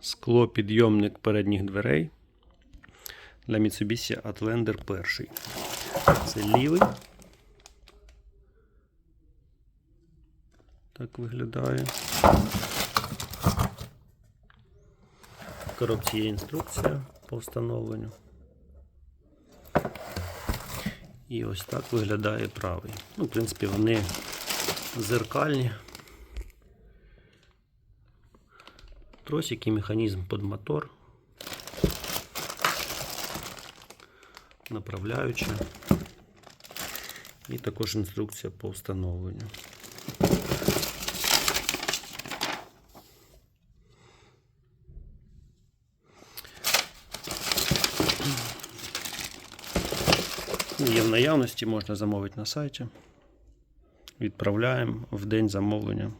склопідйомник передніх дверей для Mitsubishi Outlander 1. Це лівий. Так виглядає. В коробці є інструкція по встановленню. І ось так виглядає правий. Ну, в принципі, вони зеркальні. Тросик і механізм під мотор. Направляюча. І також інструкція по встановленню. Є в наявності, можна замовити на сайті. Відправляємо в день замовлення.